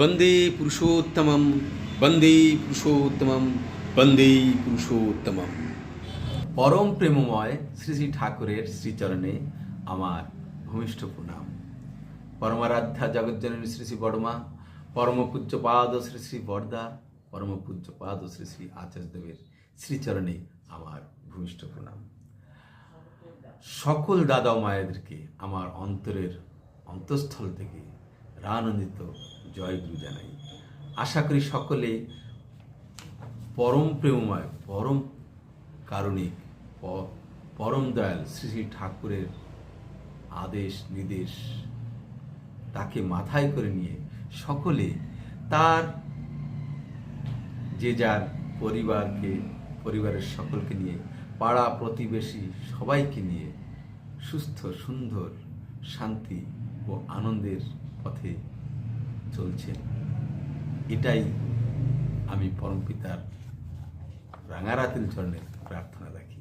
বন্দে পুরুষোত্তমম বন্দে পুরুষোত্তমম বন্দে পুরুষোত্তমম। পরম প্রেমময় শ্রী শ্রী ঠাকুরের শ্রীচরণে আমার ভূমিষ্ঠ প্রণাম। পরমারাধ্যা জগজ্জননী শ্রী শ্রী বড়মা পরম পূজ্য পাদ শ্রী শ্রী বর্দা পরম পূজ্য পাদ শ্রী শ্রী আচার্যদেবের শ্রীচরণে আমার ভূমিষ্ঠ প্রণাম। সকল দাদা মায়েদেরকে আমার অন্তরের অন্তঃস্থল থেকে রানন্দিত জয়গুরু জানাই। আশা করি সকলে পরম প্রেমময়, পরম কারণিক পরম দয়াল শ্রী শ্রী ঠাকুরের আদেশ, নির্দেশ তাকে মাথায় করে নিয়ে সকলে তার যে যার পরিবারকে, পরিবারের সকলকে নিয়ে, পাড়া প্রতিবেশী সবাইকে নিয়ে সুস্থ, সুন্দর, শান্তি ও আনন্দের পথে চলছেন এটাই আমি পরমপিতার রাঙারাতিল চরণের প্রার্থনা রাখি।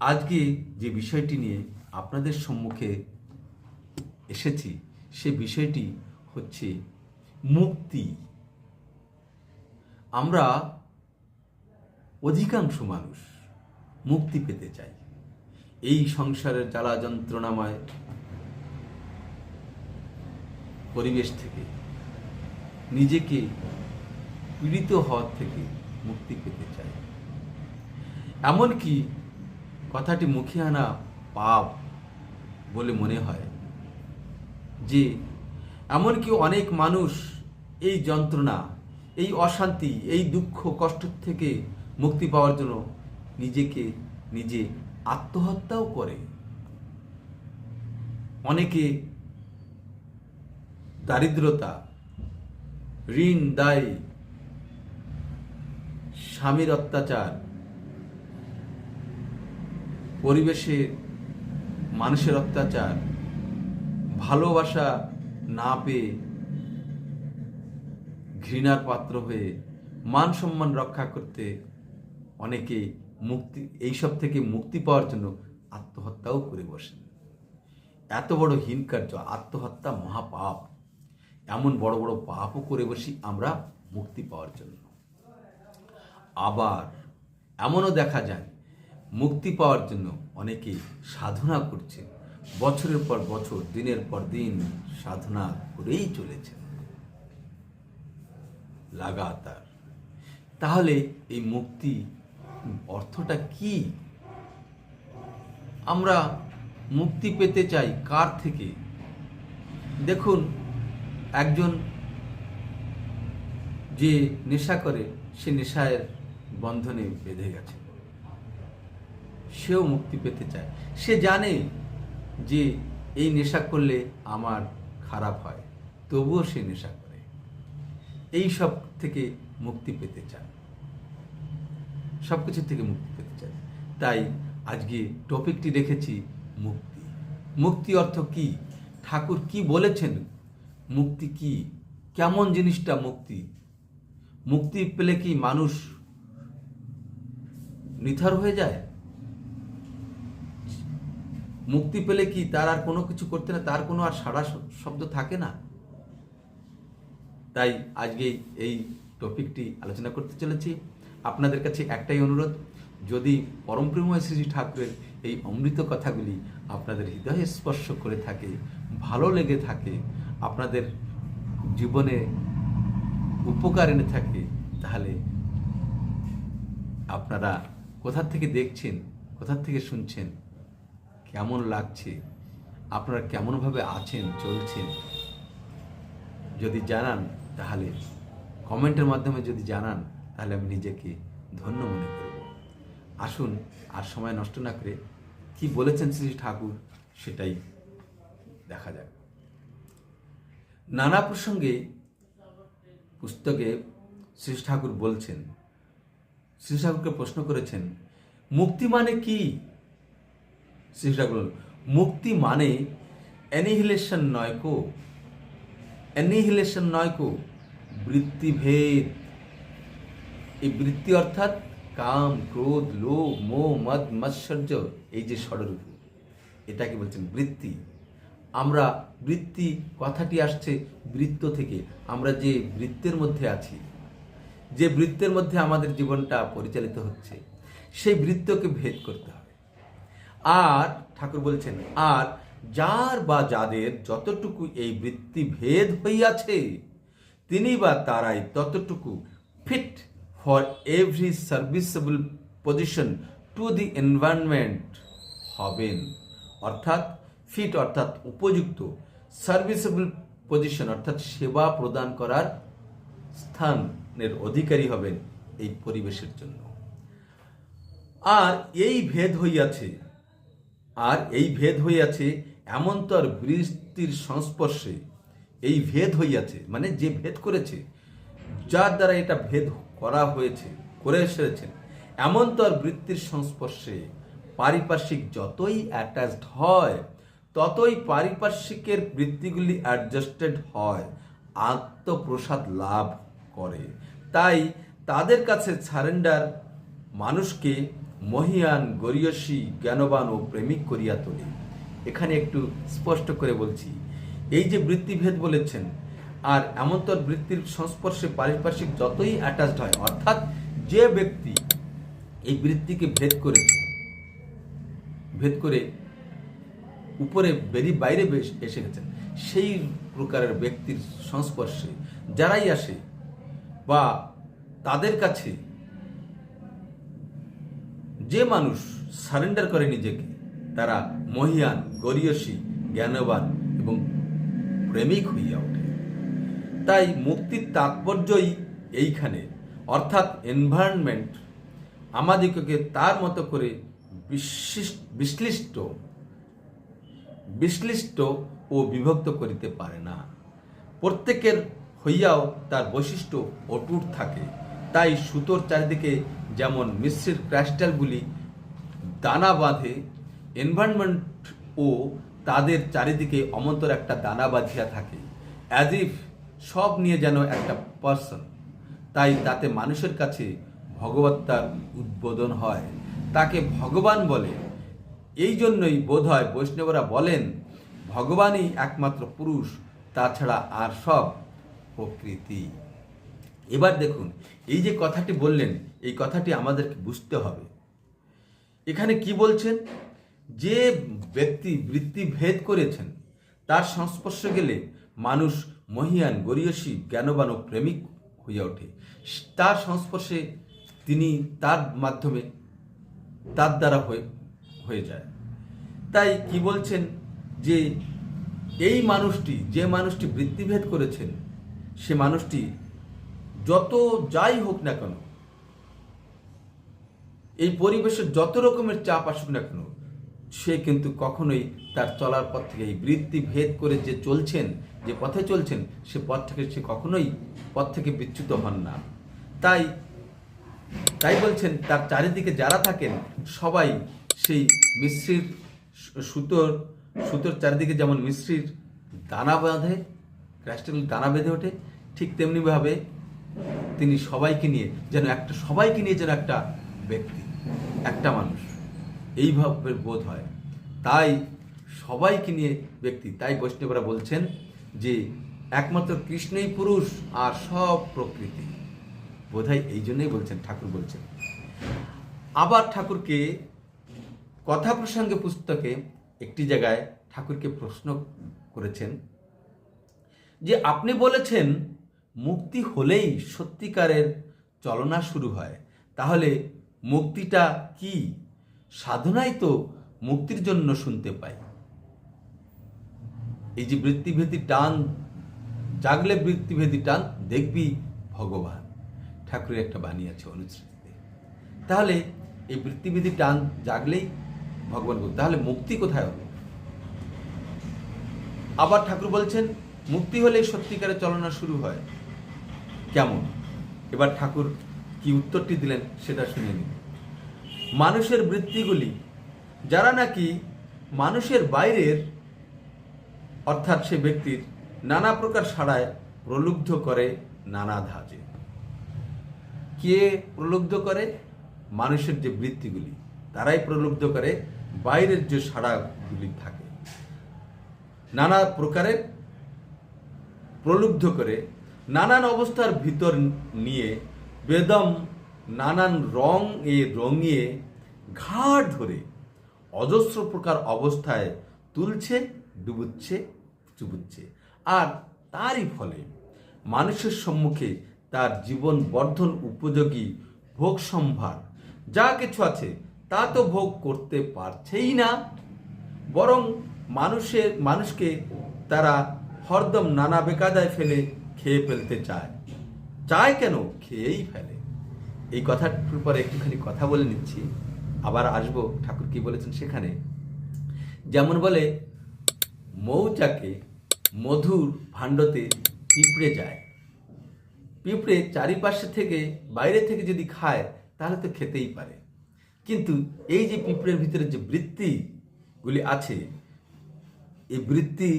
আজকে যে বিষয়টি নিয়ে আপনাদের সম্মুখে এসেছি, সে বিষয়টি হচ্ছে মুক্তি। আমরা অধিকাংশ মানুষ মুক্তি পেতে চাই। এই সংসারের জ্বালা যন্ত্রণাময় পরিবেশ থেকে, নিজেকে পীড়িত হওয়ার থেকে মুক্তি পেতে চাই। এমনকি কথাটি মুখে আনা পাপ বলে মনে হয় যে, এমনকি অনেক মানুষ এই যন্ত্রণা, এই অশান্তি, এই দুঃখ, কষ্ট থেকে মুক্তি পাওয়ার জন্য নিজেকে নিজে আত্মহত্যাও করে। অনেকে দারিদ্রতা, ঋণ, দায়ী, স্বামীর অত্যাচার পরিবেশে মানুষের অত্যাচার, ভালোবাসা না পেয়ে ঘৃণার পাত্র হয়ে মান সম্মান রক্ষা করতে অনেকে মুক্তি, এইসব থেকে মুক্তি পাওয়ার জন্য আত্মহত্যাও করে বসেন। এত বড় হীন কার্য আত্মহত্যা মহাপাপ। এমন বড় বড় পাপও করে বসি আমরা মুক্তি পাওয়ার জন্য। আবার এমনও দেখা যায়, মুক্তি পাওয়ার জন্য অনেকে সাধনা করছে বছরের পর বছর, দিনের পর দিন সাধনা করেই চলেছেন। লাগাতার। তাহলে এই মুক্তি অর্থটা কি? আমরা মুক্তি পেতে চাই কার থেকে? দেখুন একজন যে নেশা করে, সে নেশায়ের বন্ধনে বেঁধে গেছে। সেও মুক্তি পেতে চায়। সে জানে যে এই নেশা করলে আমার খারাপ হয়, তবুও সে নেশা করে। এই সব থেকে মুক্তি পেতে চায়। সব কিছু থেকে মুক্তি পেতে চায়। তাই আজকে টপিকটি রেখেছি মুক্তি। মুক্তি অর্থ কি? ঠাকুর কি বলেছেন? মুক্তি কি? কেমন জিনিসটা মুক্তি? মুক্তি পেলে কি মানুষ নিথর হয়ে যায়? মুক্তি পেলে কি তার আর কোনো কিছু করতে না, তার কোনো আর সারা শব্দ থাকে না? তাই আজকে এই টপিকটি আলোচনা করতে চলেছি। আপনাদের কাছে একটাই অনুরোধ, যদি পরমপ্রেময় শ্রী শ্রী ঠাকুরের এই অমৃত কথাগুলি আপনাদের হৃদয়ে স্পর্শ করে থাকে, ভালো লেগে থাকে আপনাদের জীবনে উপকার এনে থাকে, তাহলে আপনারা কোথা থেকে দেখছেন, কোথা থেকে শুনছেন, কেমন লাগছে, আপনারা কেমনভাবে আছেন, চলছেন, যদি জানান, তাহলে কমেন্টের মাধ্যমে যদি জানান, তাহলে আমি নিজেকে ধন্য মনে করব। আসুন, আর সময় নষ্ট না করে কি বলেছেন শ্রী ঠাকুর, সেটাই দেখা যাক। নানা প্রসঙ্গে পুস্তকে শ্রী ঠাকুর বলছেন, শ্রী ঠাকুরকে প্রশ্ন করেছেন, মুক্তি মানে কি? শ্রী ঠাকুর মুক্তি মানে অ্যানিহিলেশন নয় কো অ্যানিহিলেশন নয় কো, বৃত্তিভেদ। এই বৃত্তি অর্থাৎ কাম, ক্রোধ, লোভ, মোহ, মদ, মৎসর্য, এই যে ষড়রূপ, এটাকে বলছেন বৃত্তি। আমরা বৃত্তি, কথাটি আসছে বৃত্ত থেকে। আমরা যে বৃত্তের মধ্যে আছি, যে বৃত্তের মধ্যে আমাদের জীবনটা পরিচালিত হচ্ছে, সেই বৃত্তকে ভেদ করতে হবে। আর, ঠাকুর বলছেন, আর যার বা যাদের যতটুকু এই বৃত্তি ভেদ হইয়াছে, তিনি বা তারাই ততটুকু fit for every serviceable position to the environment হবেন। অর্থাৎ ফিট অর্থাৎ উপযুক্ত সার্ভিসেবল পজিশন অর্থাৎ সেবা প্রদান করার স্থানের অধিকারী হবেন এই পরিবেশের জন্য। আর এই ভেদ হইয়াছে, আর এই ভেদ হইয়াছে এমন তর বৃত্তির সংস্পর্শে। এই ভেদ হইয়াছে মানে যে ভেদ করেছে, যার দ্বারা এটা ভেদ করা হয়েছে, করে এসেছেন, এমন তর বৃত্তির সংস্পর্শে পারিপার্শ্বিক যতই অ্যাটাচড হয় ততই পারিপার্শ্বিকের বৃত্তিগুলি অ্যাডজাস্টেড হয়, আত্মপ্রসাদ লাভ করে। তাই তাদের কাছে সারেন্ডার মানুষকে মহিয়ান, গরিয়সী, জ্ঞানবান ও প্রেমিক করিয়া তোলে। এখানে একটু স্পষ্ট করে বলছি, এই যে বৃত্তিভেদ বলেছেন, আর এমনতর বৃত্তির সংস্পর্শে পারিপার্শ্বিক যতই অ্যাটাচড হয়, অর্থাৎ যে ব্যক্তি এই বৃত্তিকে ভেদ করেছে, ভেদ করে উপরে বেরিয়ে বাইরে এসে গেছেন সেই প্রকারের ব্যক্তির সংস্পর্শে যারাই আসে বা তাদের কাছে যে মানুষ সারেন্ডার করে নিজেকে, তারা মহিয়ান, গরিয়সী, জ্ঞানবান এবং প্রেমিক হইয়া ওঠে। তাই মুক্তির তাৎপর্যই এইখানে। অর্থাৎ এনভায়রনমেন্ট আমাদিগকে তার মতো করে বিশিষ্ট বিশ্লিষ্ট বিশ্লিষ্ট ও বিভক্ত করিতে পারে না। প্রত্যেকের হইয়াও তার বৈশিষ্ট্য অটুট থাকে। তাই সুতোর চারিদিকে যেমন মিশ্রির ক্রাস্টালগুলি দানা বাঁধে এনভায়রনমেন্ট ও তাদের চারিদিকে অমন্তর একটা দানা বাঁধিয়া থাকে। অ্যাজ ইফ সব নিয়ে যেন একটা পার্সন তাই তাতে মানুষের কাছে ভগবত্তার উদ্বোধন হয়। তাকে ভগবান বলে। এই জন্যই বোধ হয় বৈষ্ণবরা বলেন, ভগবানই একমাত্র পুরুষ, তাছাড়া আর সব প্রকৃতি। এবার দেখুন, এই যে কথাটি বললেন, এই কথাটি আমাদেরকে বুঝতে হবে। এখানে কি বলছেন? যে ব্যক্তি বৃত্তি ভেদ করেছেন, তার সংস্পর্শে গেলে মানুষ মহিয়ান, গরিয়সী, জ্ঞানবান ও প্রেমিক হইয়া ওঠে। তার সংস্পর্শে তিনি তার মাধ্যমে তার দ্বারা হয়ে হয়ে যায়। তাই কি বলছেন যে এই মানুষটি, যে মানুষটি বৃত্তিভেদ করেছেন, সে মানুষটি যত যাই হোক না কেন, এই পরিবেশের যত রকমের চাপ আসুক না কেন, সে কিন্তু কখনোই তার চলার পথ থেকে এই বৃত্তি ভেদ করে যে চলছেন, যে পথে চলছেন, সে পথ থেকে সে কখনোই পথ থেকে বিচ্যুত হন না। তাই তাই বলছেন, তার চারিদিকে যারা থাকেন, সবাই সেই মিশ্রির সুতোর সুতোর চারিদিকে যেমন মিশ্রির দানা বাঁধে ক্রাস্টাল দানা বেঁধে ওঠে, ঠিক তেমনিভাবে তিনি সবাইকে নিয়ে, যেন একটা, সবাইকে নিয়ে যেন একটা ব্যক্তি, একটা মানুষ এইভাবে বোধ হয়। তাই সবাইকে নিয়ে ব্যক্তি, তাই বৈষ্ণবরা বলছেন যে একমাত্র কৃষ্ণই পুরুষ আর সব প্রকৃতি। বোধহয় এই জন্যই বলছেন, ঠাকুর বলছেন। আবার ঠাকুরকে কথা প্রসঙ্গে পুস্তকে একটি জায়গায় ঠাকুরকে প্রশ্ন করেছেন যে আপনি বলেছেন, মুক্তি হলেই সত্যিকারের চলনা শুরু হয়। তাহলে মুক্তিটা কি? সাধনাই তো মুক্তির জন্য শুনতে পাই। এই যে বৃত্তিভেদী টান, জাগলে বৃত্তিভেদী টান, দেখবি ভগবান। ঠাকুরের একটা বাণী আছে অনুশ্রুতিতে তাহলে এই বৃত্তিভেদী টান জাগলেই ভগবান বল- তাহলে মুক্তি কোথায় হবে? আবার ঠাকুর বলছেন, মুক্তি হলেই সত্যিকারের চলনা শুরু হয়। কেমন? এবার ঠাকুর কি উত্তরটি দিলেন সেটা শুনে নিন। মানুষের বৃত্তিগুলি, যারা নাকি মানুষের বাইরের, অর্থাৎ সে ব্যক্তির নানা প্রকার সাড়ায় প্রলুব্ধ করে নানা ধাজে কে প্রলুব্ধ করে? মানুষের যে বৃত্তিগুলি, তারাই প্রলুব্ধ করে বাইরের যে সাড়াগুলি থাকে, নানা প্রকারের প্রলুব্ধ করে, নানান অবস্থার ভিতর নিয়ে বেদম নানান রং এ রঙিয়ে ঘাট ধরে অজস্র প্রকার অবস্থায় তুলছে, ডুবুচ্ছে, চুবুচ্ছে। আর তারই ফলে মানুষের সম্মুখে তার জীবন বর্ধন উপযোগী ভোগ সম্ভার, যা কিছু আছে তা তো ভোগ করতে পারছেই না। বরং মানুষের মানুষকে তারা হরদম নানা বেকাদায় ফেলে খেয়ে ফেলতে চায়। চায় কেন? খেয়েই ফেলে। এই কথাটার পরে একটুখানি কথা বলে নিচ্ছি। আবার আসব, ঠাকুর কি বলেছেন সেখানে। যেমন বলে, মৌচাকে মধুর ভাণ্ডতে পিঁপড়ে যায়। পিঁপড়ে চারিপাশে থেকে, বাইরে থেকে যদি খায়, তাহলে তো খেতেই পারে। কিন্তু এই যে পিঁপড়ের ভিতরে যে বৃত্তিগুলি আছে, এই বৃত্তি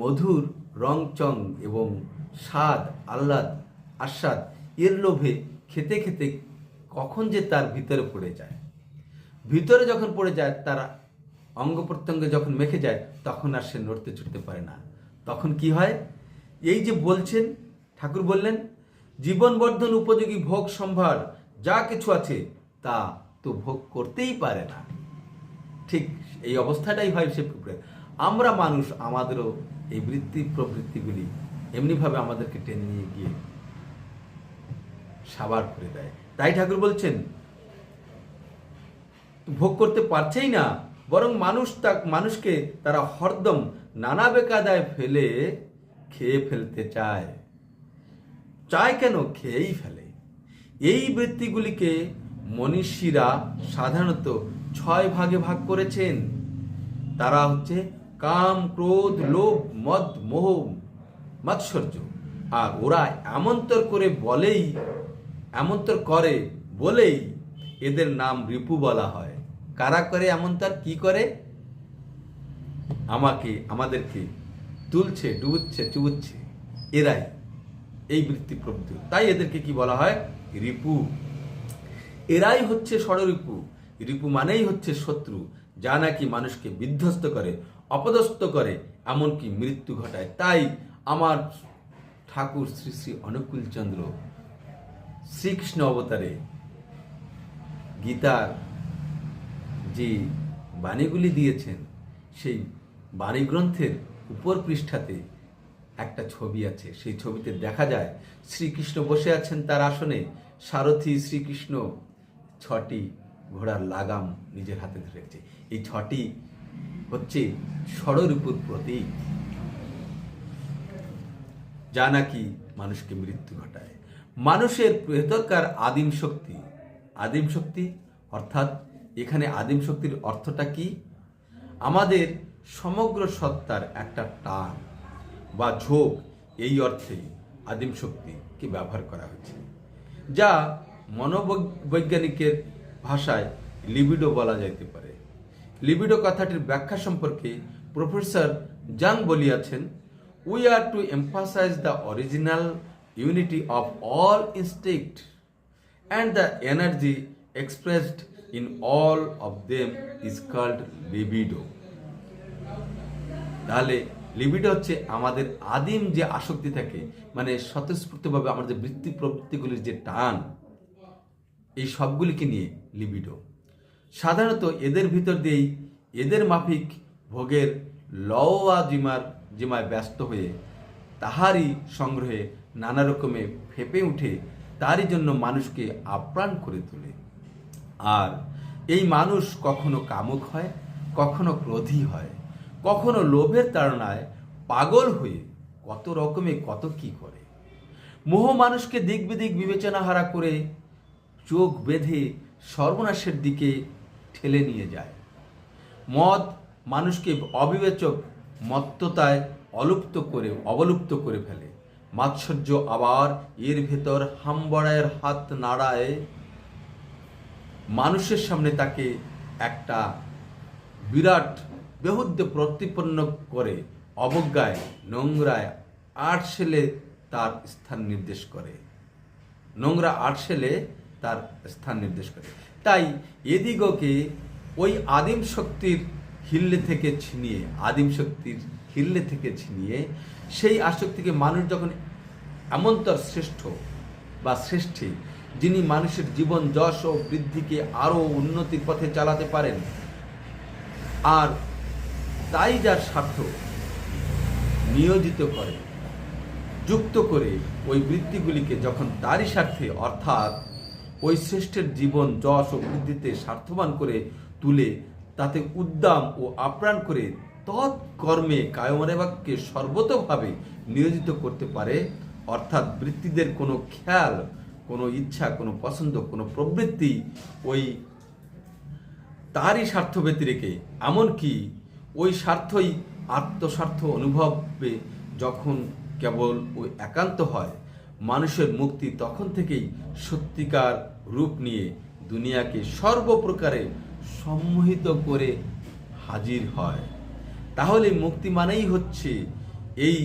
মধুর রং চং এবং স্বাদ, আহ্লাদ, আস্বাদ, এর লোভে খেতে খেতে কখন যে তার ভিতরে পড়ে যায়। ভিতরে যখন পড়ে যায়, তার অঙ্গ প্রত্যঙ্গে যখন মেখে যায়, তখন আর সে নড়তে চড়তে পারে না। তখন কি হয়? এই যে বলছেন, ঠাকুর বললেন, জীবনবর্ধন, উপযোগী, ভোগ, সম্ভার, যা কিছু আছে, তা তো ভোগ করতেই পারে না। ঠিক এই অবস্থাটাই হয় সে পিঁপড়ের আমরা মানুষ, আমাদেরও এই বৃত্তি প্রবৃত্তিগুলি এমনিভাবে আমাদেরকে টেনে নিয়ে গিয়ে সাবার করে দেয়। তাই ঠাকুর বলছেন, ভোগ করতে পারছেই না, বরং মানুষ তা, মানুষকে তারা হরদম নানা বেকাদায় ফেলে, খেয়ে ফেলতে চায়। চায় কেন? খেয়েই ফেলে। এই বৃত্তিগুলিকে মনীষীরা সাধারণত ছয় ভাগে ভাগ করেছেন। তারা হচ্ছে কাম, ক্রোধ, লোভ, মদ, মোহ, মাৎসর্য। আর ওরা এমন্তর করে বলেই এমন্তর করে বলেই এদের নাম রিপু বলা হয়। কারা করে এমন্তর কি করে? আমাকে, আমাদেরকে তুলছে ডুবুচ্ছে চুবুচ্ছে। এরাই এই বৃত্তি প্রবৃত্তি তাই এদেরকে কি বলা হয়? রিপু। এরাই হচ্ছে ষড়রিপু। রিপু মানেই হচ্ছে শত্রু, যা নাকি মানুষকে বিধ্বস্ত করে, অপদস্থ করে, এমনকি মৃত্যু ঘটায়। তাই আমার ঠাকুর শ্রী শ্রী অনুকূল চন্দ্র শ্রীকৃষ্ণ অবতারে গীতার যে বাণীগুলি দিয়েছেন, সেই বাণী গ্রন্থের উপর পৃষ্ঠাতে একটা ছবি আছে। সেই ছবিতে দেখা যায়, শ্রীকৃষ্ণ বসে আছেন তার আসনে, সারথী শ্রীকৃষ্ণ ছটি ঘোড়ার লাগাম নিজের হাতে ধরেছে এই ছটি হচ্ছে ষড়রূপুর প্রতীক। যা নাকি মানুষকে মৃত্যু ঘটায়। মানুষের ভেতরকার আদিম শক্তি। আদিম শক্তি? অর্থাৎ এখানে আদিম শক্তির অর্থটা কি? আমাদের সমগ্র সত্তার একটা টান বা ঝোঁক, এই অর্থে আদিম শক্তিকে ব্যবহার করা হয়েছে। যা মনোবৈজ্ঞানিকের ভাষায় লিবিডো বলা যাইতে পারে। লিবিডো কথাটির ব্যাখ্যা সম্পর্কে professor Jung বলিয়াছেন we are to emphasize the original unity of all instinct and the energy expressed in all of them is called libido তাহলে লিবিডো হচ্ছে আমাদের আদিম যে আসক্তি থাকে মানে স্বতঃস্ফূর্তভাবে আমাদের বৃত্তি প্রবৃত্তিগুলির যে টান এই সবগুলিকে নিয়ে লিবিডো সাধারণত এদের ভিতর দিয়েই এদের মাফিক ভোগের লওয়া জিমার জিমায় ব্যস্ত হয়ে তাহারই সংগ্রহে নানা রকমে ফেপে উঠে তারই জন্য মানুষকে আপ্রাণ করে তোলে। আর এই মানুষ কখনো কামুক হয়, কখনো ক্রোধী হয়, কখনো লোভের তাড়নায় পাগল হয়ে কত রকমে কত কি করে। মোহ মানুষকে দিক বিদিক বিবেচনা হারা করে চোখ বেঁধে সর্বনাশের দিকে ঠেলে নিয়ে যায়। মদ মানুষকে অবিবেচক মত্ততায় অলুপ্ত করে, অবলুপ্ত করে ফেলে। মাৎসর্য আবার এর ভেতর হাম্বড়ায়ের হাত নাড়ায়। মানুষের সামনে তাকে একটা বিরাট বেহুদ্য প্রতিপন্ন করে, অবজ্ঞায়, নোংরায় আট সেলে তার স্থান নির্দেশ করে। নোংরা আট সেলে তার স্থান নির্দেশ করে। তাই এদিগকে ওই আদিম শক্তির হিল্লে থেকে ছিনিয়ে, আদিম শক্তির হিল্লে থেকে ছিনিয়ে সেই আসক্তিকে মানুষ যখন এমনতর শ্রেষ্ঠ বা শ্রেষ্ঠী, যিনি মানুষের জীবন যশ ও বৃদ্ধিকে আরও উন্নতির পথে চালাতে পারেন, আর তাই যার স্বার্থ নিয়োজিত করে, যুক্ত করে ওই বৃত্তিগুলিকে যখন তারই স্বার্থে, অর্থাৎ ওই শ্রেষ্ঠের জীবন, যশ ও বৃদ্ধিতে স্বার্থবান করে তুলে, তাতে উদ্দাম ও আপ্রাণ করে তৎকর্মে কায়মরেবাককে সর্বতভাবে নিয়োজিত করতে পারে। অর্থাৎ বৃত্তিদের কোনো খেয়াল, কোনো ইচ্ছা, কোনো পছন্দ, কোনো প্রবৃত্তি ওই তারই স্বার্থ ব্যতিরেকে এমনকি ওই স্বার্থই আত্মস্বার্থ অনুভবে যখন কেবল ওই একান্ত হয়। মানুষের মুক্তি তখন থেকেই সত্যিকার রূপ নিয়ে দুনিয়াকে সর্বপ্রকারে সম্মোহিত করে হাজির হয়। তাহলে মুক্তি মানেই হচ্ছে এই,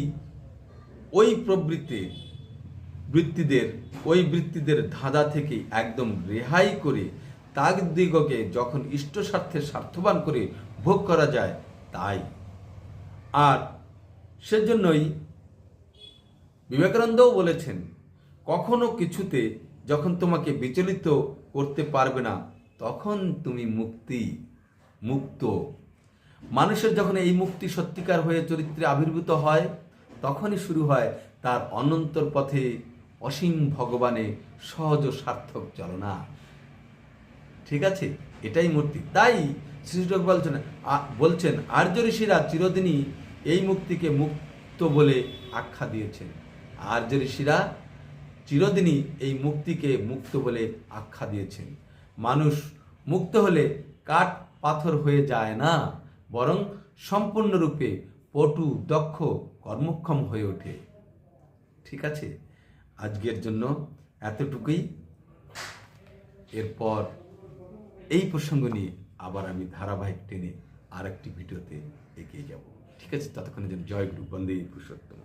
ওই প্রবৃত্তি, বৃত্তিদের, ওই বৃত্তিদের ধাঁধা থেকে একদম রেহাই করে তাগ দিগকে যখন ইষ্ট স্বার্থে স্বার্থবান করে ভোগ করা যায়, তাই। আর সেজন্যই বিবেকানন্দও বলেছেন, কখনো কিছুতে যখন তোমাকে বিচলিত করতে পারবে না, তখন তুমি মুক্তি, মুক্ত। মানুষের যখন এই মুক্তি সত্যিকার হয়ে চরিত্রে আবির্ভূত হয়, তখনই শুরু হয় তার অনন্তর পথে অসীম ভগবানে সহজ ও সার্থক চলনা। ঠিক আছে? এটাই মূর্তি। তাই শ্রীষ্টক বলছেন বলছেন, আর্য ঋষিরা চিরদিনই এই মুক্তিকে মুক্ত বলে আখ্যা দিয়েছেন। আর্য ঋষিরা চিরদিনই এই মুক্তিকে মুক্ত বলে আখ্যা দিয়েছেন। মানুষ মুক্ত হলে কাঠ পাথর হয়ে যায় না, বরং সম্পূর্ণরূপে পটু, দক্ষ, কর্মক্ষম হয়ে ওঠে। ঠিক আছে? আজকের জন্য এতটুকুই। এরপর এই প্রসঙ্গ নিয়ে আবার আমি ধারাবাহিক টেনে আর একটি ভিডিওতে এগিয়ে যাব। ঠিক আছে? ততক্ষণের জন্য জয় গুরু, বন্দে পুরুষোত্তম।